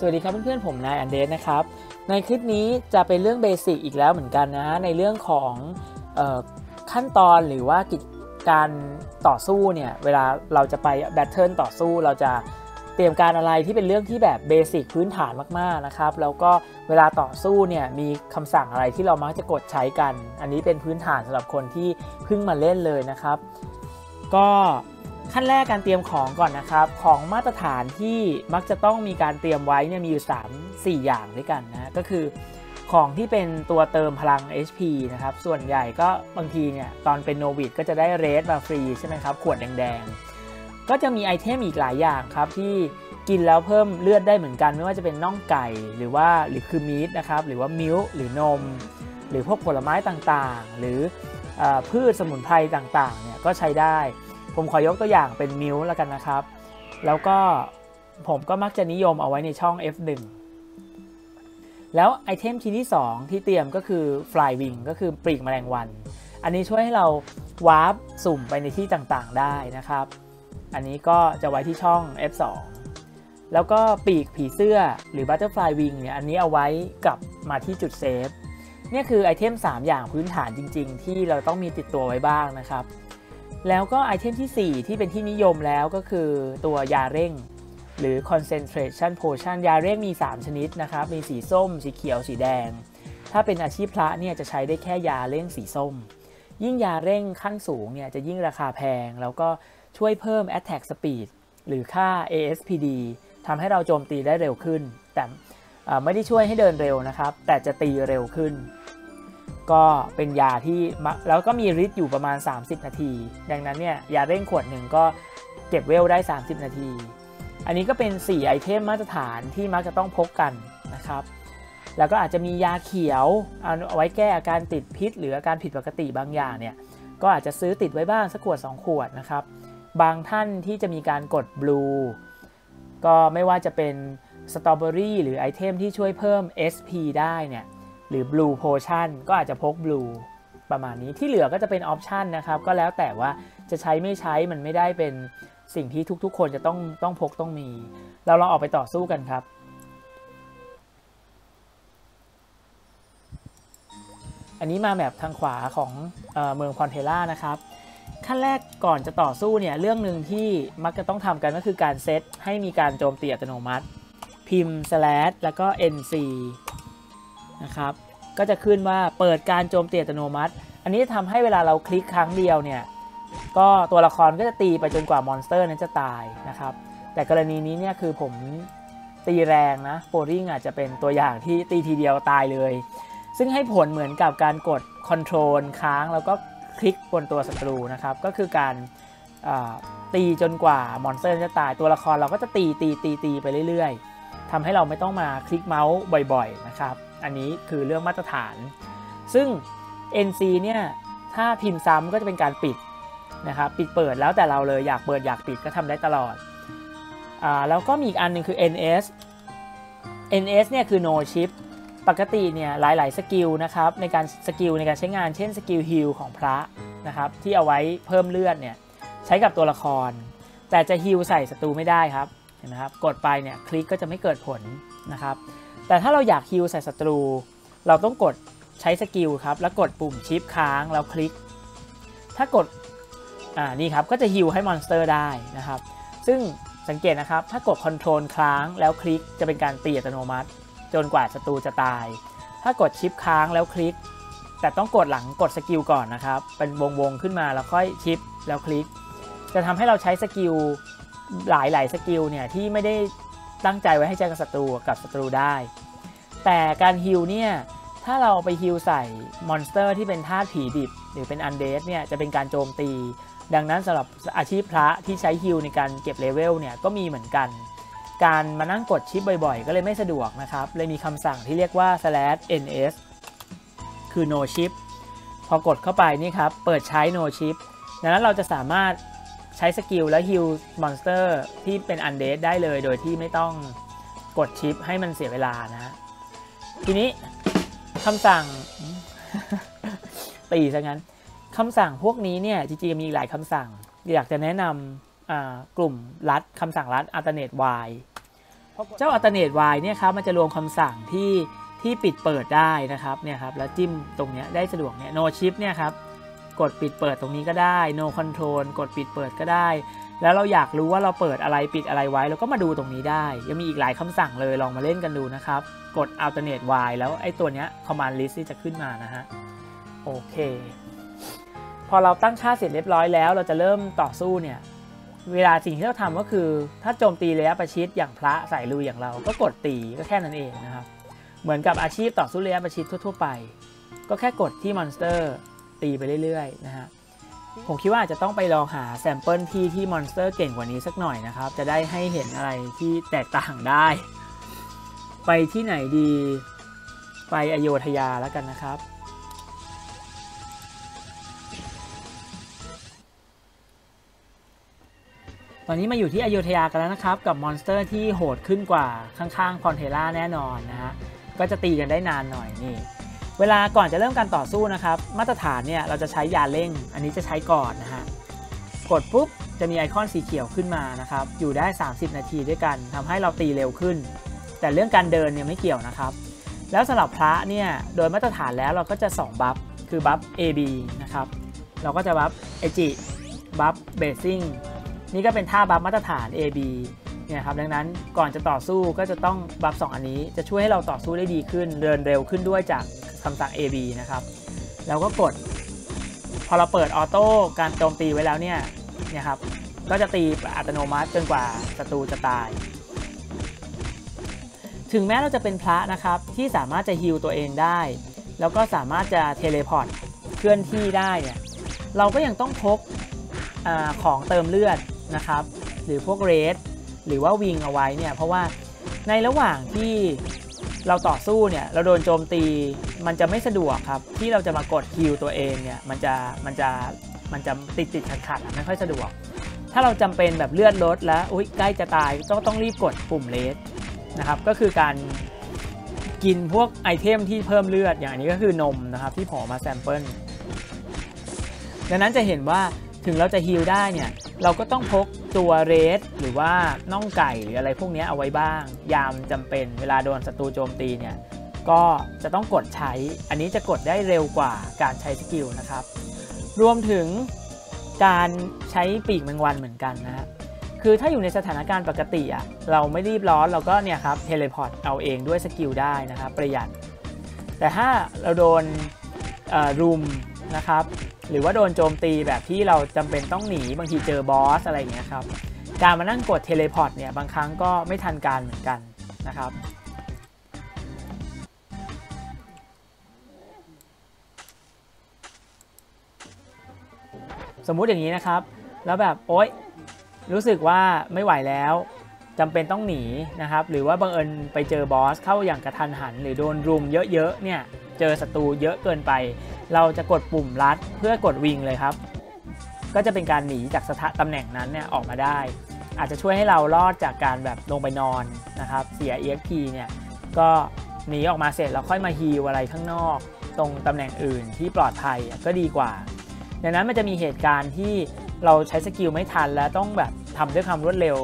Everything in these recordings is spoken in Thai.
สวัสดีครับเพื่อนๆผมนายอันเดสนะครับ ในคลิปนี้จะเป็นเรื่องเบสิกอีกแล้วเหมือนกันนะในเรื่องของออขั้นตอนหรือว่ากิจการต่อสู้เนี่ยเวลาเราจะไปแบทเทิลต่อสู้เราจะเตรียมการอะไรที่เป็นเรื่องที่แบบเบสิกพื้นฐานมากๆนะครับแล้วก็เวลาต่อสู้เนี่ยมีคำสั่งอะไรที่เรามักจะกดใช้กัน อันนี้เป็นพื้นฐานสำหรับคนที่เพิ่งมาเล่นเลยนะครับ ก็ ขั้นแรกการเตรียมของก่อนนะครับ ของมาตรฐานที่มักจะต้องมีการเตรียมไว้เนี่ยมีอยู่ 3 4 อย่างด้วยกันนะก็คือของที่เป็นตัวเติมพลัง HP นะครับ ส่วนใหญ่ก็บางทีเนี่ยตอนเป็นโนวิดก็จะได้เรสมาฟรีใช่ไหมครับ ขวดแดงๆ ก็จะมีไอเทมอีกหลายอย่างครับ ที่กินแล้วเพิ่มเลือดได้เหมือนกัน ไม่ว่าจะเป็นน่องไก่หรือว่าหรือคือมีดนะครับ หรือว่ามิลหรือนม หรือพวกผลไม้ต่างๆ หรืออพืชสมุนไพรต่างๆเนี่ยก็ใช้ได้ ผมขอยกตัวอย่างเป็นมิวแล้วกันนะครับ แล้วก็ผมก็มักจะนิยมเอาไว้ในช่อง F1 แล้วไอเทมชิ้นที่ 2 ที่เตรียมก็คือ Fly Wing ก็คือปีกแมลงวัน อันนี้ช่วยให้เราวาร์ปสุ่มไปในที่ต่างๆได้นะครับ อันนี้ก็จะไว้ที่ช่อง F2 แล้วก็ปีกผีเสื้อหรือ Butterfly Wing เนี่ยอันนี้เอาไว้กลับมาที่จุดเซฟเนี่ยคือไอเทม 3 อย่างพื้นฐานจริง ๆ ที่เราต้องมีติดตัวไว้บ้างนะครับ แล้วก็ไอเทมที่ 4 ที่เป็นที่นิยมแล้วก็คือตัวยาเร่ง หรือ concentration potion ยาเร่งมี 3 ชนิดนะครับ มีสีส้ม สีเขียว สีแดง ถ้าเป็นอาชีพพระเนี่ยจะใช้ได้แค่ยาเร่งสีส้ม ยิ่งยาเร่งขั้นสูงเนี่ยจะยิ่งราคาแพง แล้วก็ช่วยเพิ่ม attack speed หรือค่า ASPD ทำให้เราโจมตีได้เร็วขึ้น แต่ไม่ได้ช่วยให้เดินเร็วนะครับ แต่จะตีเร็วขึ้น ก็เป็นยาที่แล้วก็มีฤทธิ์อยู่ประมาณ 30 นาที ดังนั้นเนี่ยยาเร่งขวดหนึ่งก็เก็บเวลได้ 30 นาที อันนี้ก็เป็น 4 ไอเทมมาตรฐานที่มักจะต้องพกกันนะครับ แล้วก็อาจจะมียาเขียวเอาไว้แก้อาการติดพิษ หรืออาการผิดปกติบางอย่างเนี่ยก็อาจจะซื้อติดไว้บ้างสักขวด 2 ขวดนะครับ บางท่านที่จะมีการกดบลูก็ไม่ว่าจะเป็นสตรอเบอรี่หรือไอเทมที่ช่วยเพิ่ม SP ได้เนี่ย หรือ Blue Potion ก็อาจจะพก Blue ประมาณนี้ที่เหลือก็จะเป็นออปชันนะครับก็แล้วแต่ว่าจะใช้ไม่ใช้มันไม่ได้เป็นสิ่งที่ทุกๆ คนจะต้องต้องพกต้องมี เราลองออกไปต่อสู้กันครับ อันนี้มาแบบทางขวาของเอเมืองพอนเทล่านะครับขั้นแรกก่อนจะต่อสู้เนี่ยเรื่องหนึ่งที่มักจะต้องทำกันก็คือการเซตให้มีการโจมตีอัตโนมัติ พิมพ์ slash แล้วก็ nc นะครับก็จะขึ้นว่าเปิดการโจมตีอัตโนมัติ อันนี้จะทำให้เวลาเราคลิกครั้งเดียวเนี่ยก็ตัวละครก็จะตีไปจนกว่ามอนสเตอร์นั้นจะตายนะครับ แต่กรณีนี้เนี่ยคือผมตีแรงนะโปริงอาจจะเป็นตัวอย่างที่ตีทีเดียวตายเลย ซึ่งให้ผลเหมือนกับการกดคอนโทรลค้างแล้วก็คลิกบนตัวศัตรูนะครับ ก็คือการตีจนกว่ามอนสเตอร์จะตายตัวละครเราก็จะตีตีตีตีไปเรื่อยๆ ทำให้เราไม่ต้องมาคลิกเมาส์บ่อยๆนะครับ อันนี้คือเรื่องมาตรฐาน ซึ่ง NC เนี่ยถ้าพิมพ์ซ้ำก็จะเป็นการปิดนะครับปิดเปิดแล้วแต่เราเลยอยากเปิดอยากปิดก็ทำได้ตลอดอ่าแล้วก็มีอีกอันหนึ่งคือ NS NS เนี่ยคือ no chip ปกติเนี่ยหลาย ๆ สกิลนะครับในการสกิลในการใช้งานเช่นสกิลฮิลของพระนะครับที่เอาไว้เพิ่มเลือดเนี่ยใช้กับตัวละคร แต่จะฮิลใส่ศัตรูไม่ได้ครับ ห็นไหมครับกดไปเนี่ยคลิกก็จะไม่เกิดผลนะครับแต่ถ้าเราอยากฮิลใส่ศัตรู เราต้องกดใช้สกิลครับแล้วกดปุ่มชิปค้างแล้วคลิก ถ้ากดอ่านี่ครับก็จะฮิลให้มอนสเตอร์ได้นะครับ ซึ่งสังเกตนะครับถ้ากดคอนโทรลค้างแล้วคลิกจะเป็นการตีอัตโนมัติ จนกว่าศัตรูจะตาย ถ้ากดชิปค้างแล้วคลิก แต่ต้องกดหลังกดสกิลก่อนนะครับ เป็นวงวงขึ้นมาแล้วค่อยชิปแล้วคลิก จะทำให้เราใช้สกิล หลายหลายสกิลเนี่ยที่ไม่ได้ตั้งใจไว้ให้ใช้กับศัตรูกับศัตรูได้ แต่การฮิลเนี่ยถ้าเราไปฮิลใส่มอนสเตอร์ที่เป็นธาตุผีดิบ หรือเป็นอันเดสเนี่ยจะเป็นการโจมตี ดังนั้นสำหรับอาชีพพระที่ใช้ฮิลในการเก็บเลเวลเนี่ยก็มีเหมือนกัน การมานั่งกดชิปบ่อยๆ ก็เลยไม่สะดวกนะครับ เลยมีคำสั่งที่เรียกว่า slash ns คือ no chip พอกดเข้าไปนี่ครับ เปิดใช้ no chip ดังนั้นเราจะสามารถ ใช้สกิลและฮิลมอนสเตอร์ที่เป็นอันเดสได้เลยโดยที่ไม่ต้องกดชิปให้มันเสียเวลานะทีนี้คำสั่งตีซะงั้นคำสั่งพวกนี้เนี่ยจริงๆมีหลายคำสั่ง อยากจะแนะนำกลุ่มรัดคำสั่งรัด alternate y เจ้า alternate y เนี่ยครับมันจะรวมคำสั่งที่ที่ปิดเปิดได้นะครับเนี่ยครับแล้วจิ้มตรงเนี้ยได้สะดวกเนี่ย no shift เนี่ยครับ กดปิดเปิดตรงนี้ก็ได้ no control กดปิดเปิดก็ได้ แล้วเราอยากรู้ว่าเราเปิดอะไรปิดอะไรไว้เราก็มาดูตรงนี้ได้ ยังมีอีกหลายคำสั่งเลยลองมาเล่นกันดูนะครับ กด alternate y แล้วไอ้ตัวเนี้ย command list ที่จะขึ้นมานะฮะโอเคพอเราตั้งค่าเสร็จเรียบร้อยแล้ว เราจะเริ่มต่อสู้เนี่ยเวลาสิ่งที่เราทำก็คือ ถ้าโจมตีระยะประชิดอย่างพระสายลุยอย่างเราก็กดตีก็แค่นั้นเองนะครับ เหมือนกับอาชีพต่อสู้ระยะประชิดทั่ว ๆ ไป ก็แค่กดที่มอนสเตอร์ ตีไปเรื่อยๆนะฮะผมคิดว่าจะต้องไปลองหาแซมเปิลที่ที่มอนสเตอร์เก่งกว่านี้สักหน่อยนะครับ จะได้ให้เห็นอะไรที่แตกต่างได้ ไปที่ไหนดี ไปอโยธยาแล้วกันนะครับ ตอนนี้มาอยู่ที่อโยธยากันแล้วนะครับ กับมอนสเตอร์ที่โหดขึ้นกว่าข้างๆพอนเทล่าแน่นอนนะฮะ ก็จะตีกันได้นานหน่อยนี่ เวลาก่อนจะเริ่มการต่อสู้นะครับ มาตรฐานเนี่ยเราจะใช้ยาเร่ง อันนี้จะใช้ก่อนนะฮะ กดปุ๊บจะมีไอคอนสีเขียวขึ้นมานะครับ อยู่ได้ 30 นาทีด้วยกันทำให้เราตีเร็วขึ้น แต่เรื่องการเดินเนี่ยไม่เกี่ยวนะครับ แล้วสำหรับพระเนี่ยโดยมาตรฐานแล้วเราก็จะ2บัฟคือบัฟ AB นะครับ เราก็จะบัฟเอจิบัฟเบสซิ่งนี่ก็เป็นท่าบัฟมาตรฐาน AB เนี่ยครับดังนั้นก่อนจะต่อสู้ก็จะต้องบัฟ2อันนี้จะช่วยให้เราต่อสู้ได้ดีขึ้น เดินเร็วขึ้นด้วยจาก คำสั่ง AB นะครับ แล้วก็กด พอเราเปิดออโต้การโจมตีไว้แล้วเนี่ยเนี่ยครับ ก็จะตีอัตโนมัติจนกว่าศัตรูจะตาย ถึงแม้เราจะเป็นพระนะครับ ที่สามารถจะฮิลตัวเองได้ แล้วก็สามารถจะเทเลพอร์ตเคลื่อนที่ได้เนี่ยเราก็ยังต้องพกอของเติมเลือดนะครับ หรือพวกเรสหรือว่าวิงเอาไว้เนี่ยเพราะว่าในระหว่างที่ เราต่อสู้เนี่ยเราโดนโจมตีมันจะไม่สะดวกครับ ที่เราจะมากดคิวตัวเองเนี่ยมันจะมันจะมันจะติดติดขัดขัดไม่ค่อยสะดวก ถ้าเราจำเป็นแบบเลือดลดแล้วอุ้ยใกล้จะตายต้องต้องรีบกดปุ่มเลสนะครับก็คือการกินพวกไอเทมที่เพิ่มเลือดอย่างนี้ก็คือนมนะครับที่ผมมาแซมเปิลดังนั้นจะเห็นว่า ถึงเราจะฮิลได้เนี่ย เราก็ต้องพกตัวเรสหรือว่าน่องไก่หรืออะไรพวกนี้เอาไว้บ้าง ยามจำเป็นเวลาโดนศัตรูโจมตีเนี่ย ก็จะต้องกดใช้ อันนี้จะกดได้เร็วกว่าการใช้สกิลนะครับ รวมถึงการใช้ปีกแมงวันเหมือนกันนะ คือถ้าอยู่ในสถานการณ์ปกติอะเราไม่รีบร้อนเราก็เนี่ยครับเทเลพอร์ตเอาเองด้วยสกิลได้นะครับประหยัด แต่ถ้าเราโดนรุม นะครับ หรือว่าโดนโจมตีแบบที่เราจำเป็นต้องหนีบางทีเจอบอสอะไรอย่างเงี้ยครับ การมานั่งกดเทเลพอร์ตเนี่ยบางครั้งก็ไม่ทันการเหมือนกันนะครับสมมุติอย่างนี้นะครับ แล้วแบบโอ๊ยรู้สึกว่าไม่ไหวแล้วจำเป็นต้องหนีนะครับ หรือว่าบังเอิญไปเจอบอสเข้าอย่างกระทันหัน หรือโดนรุมเยอะๆเนี่ย เจอศัตรูเยอะเกินไป เราจะกดปุ่มลัดเพื่อกดวิงเลยครับ ก็จะเป็นการหนีจากสถานตำแหน่งนั้นเนี่ยออกมาได้ อาจจะช่วยให้เรารอดจากการแบบลงไปนอนนะครับ เสีย EXP เนี่ยก็หนีออกมาเสร็จแล้วค่อยมาฮีลอะไรข้างนอก ตรงตำแหน่งอื่นที่ปลอดภัยก็ดีกว่าดังนั้นมันจะมีเหตุการณ์ที่เราใช้สกิลไม่ทันแล้วต้องแบบทำด้วยความรวดเร็ว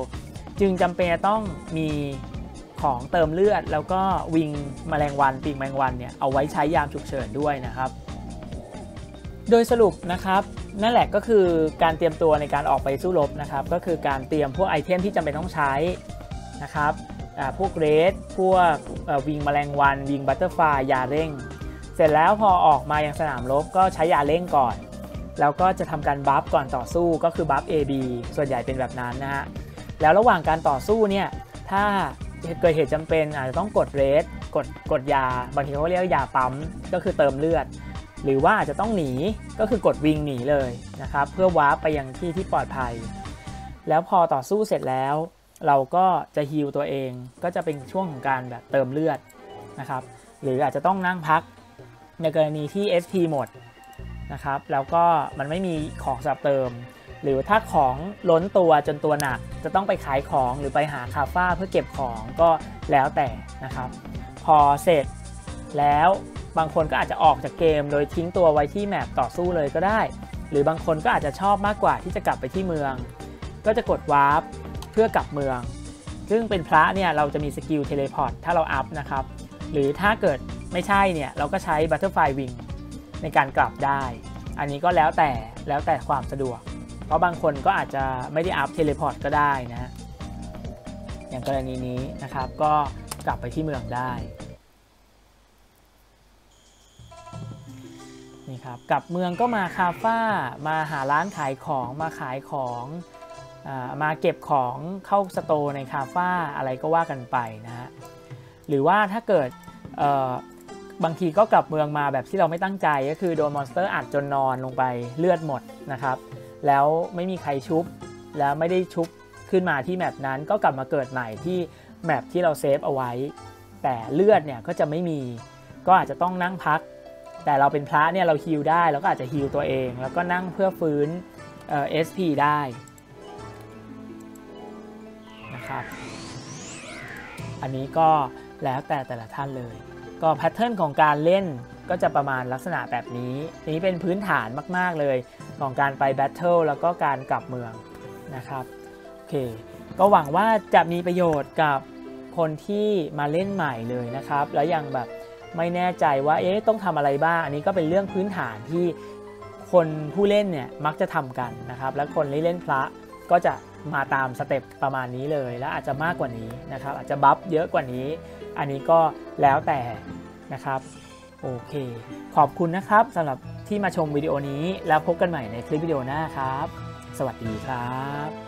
จึงจำเป็นต้องมีของเติมเลือด แล้วก็วิงมแมลงวันปีกแมลงวันเนี่ยเอาไว้ใช้ยามฉุกเฉินด้วยนะครับ โดยสรุปนะครับนั่นแหละก็คือการเตรียมตัวในการออกไปสู้รบนะครับก็คือการเตรียมพวกไอเทมที่จำเป็นต้องใช้นะครับพวกเรสพวกวิงแมลงวัน วิงบัตเตอร์ฟลายยาเร่ง เสร็จแล้วพอออกมายังสนามรบก็ใช้ยาเร่งก่อน แล้วก็จะทำการบัฟก่อนต่อสู้ก็คือบัฟ AB ส่วนใหญ่เป็นแบบนั้นนะฮะแล้วระหว่างการต่อสู้เนี่ยถ้าเกิดเหตุจำเป็นอาจจะต้องกดเรสกดกดยาบางทีเขาเรียกยาปั๊มก็คือเติมเลือด หรือว่าอาจจะต้องหนีก็คือกดวิงหนีเลยนะครับ เพื่อวาร์ปไปยังที่ที่ปลอดภัย แล้วพอต่อสู้เสร็จแล้ว เราก็จะฮิลตัวเองก็จะเป็นช่วงของการแบบเติมเลือดนะครับ หรืออาจจะต้องนั่งพักในกรณีที่ SP หมดนะครับ แล้วก็มันไม่มีของสำหรับเติม หรือถ้าของล้นตัวจนตัวหนัก จะต้องไปขายของหรือไปหาคาฟ้าเพื่อเก็บของก็แล้วแต่นะครับ พอเสร็จแล้ว บางคนก็อาจจะออกจากเกม โดยทิ้งตัวไว้ที่แมปต่อสู้เลยก็ได้ หรือบางคนก็อาจจะชอบมากกว่าที่จะกลับไปที่เมือง ก็จะกดวาร์ปเพื่อกลับเมือง ซึ่งเป็นพระเนี่ยเราจะมีสกิลเทเลพอร์ตถ้าเราอัพนะครับ หรือถ้าเกิดไม่ใช่เนี่ยเราก็ใช้บัตเตอร์ไฟวิงในการกลับได้ อันนี้ก็แล้วแต่แล้วแต่ความสะดวก เพราะบางคนก็อาจจะไม่ได้อัพเทเลพอร์ตก็ได้นะ อย่างกรณีนี้นะครับก็กลับไปที่เมืองได้ นี่ครับกลับเมืองก็มาคาฟ้ามาหาร้านขายของมาขายของอมาเก็บของเข้าสโตร์ในคาฟ้าอะไรก็ว่ากันไปนะฮะหรือว่าถ้าเกิดบางทีก็กลับเมืองมาแบบที่เราไม่ตั้งใจก็คือโดนมอนสเตอร์อัดจนนอนลงไปเลือดหมดนะครับ แล้วไม่มีใครชุบแล้วไม่ได้ชุบขึ้นมาที่แมปนั้นก็กลับมาเกิดใหม่ที่แมปที่เราเซฟเอาไว้ แต่เลือดเนี่ยก็จะไม่มีก็อาจจะต้องนั่งพัก แต่เราเป็นพระเนี่ยเราฮิลได้เราก็อาจจะฮิลตัวเอง แล้วก็นั่งเพื่อฟื้นเอ่อ SP ได้นะครับอันนี้ก็แล้วแต่แต่ละท่านเลย ก็แพทเทิร์นของการเล่นก็จะประมาณลักษณะแบบนี้นี้เป็นพื้นฐานมาก ๆ เลยของการไปแบทเทิลแล้วก็การกลับเมืองนะครับโอเคก็หวังว่าจะมีประโยชน์กับคนที่มาเล่นใหม่เลยนะครับ แล้วยังแบบ ไม่แน่ใจว่าเอ๊ะต้องทำอะไรบ้าง อันนี้ก็เป็นเรื่องพื้นฐานที่คนผู้เล่นเนี่ยมักจะทำกันนะครับ แล้วคนที่เล่นพระก็จะมาตามสเต็ปประมาณนี้เลย และอาจจะมากกว่านี้นะครับ อาจจะบัฟเยอะกว่านี้ อันนี้ก็แล้วแต่นะครับโอเค ขอบคุณนะครับสำหรับที่มาชมวิดีโอนี้แล้วพบกันใหม่ในคลิปวิดีโอหน้าครับ สวัสดีครับ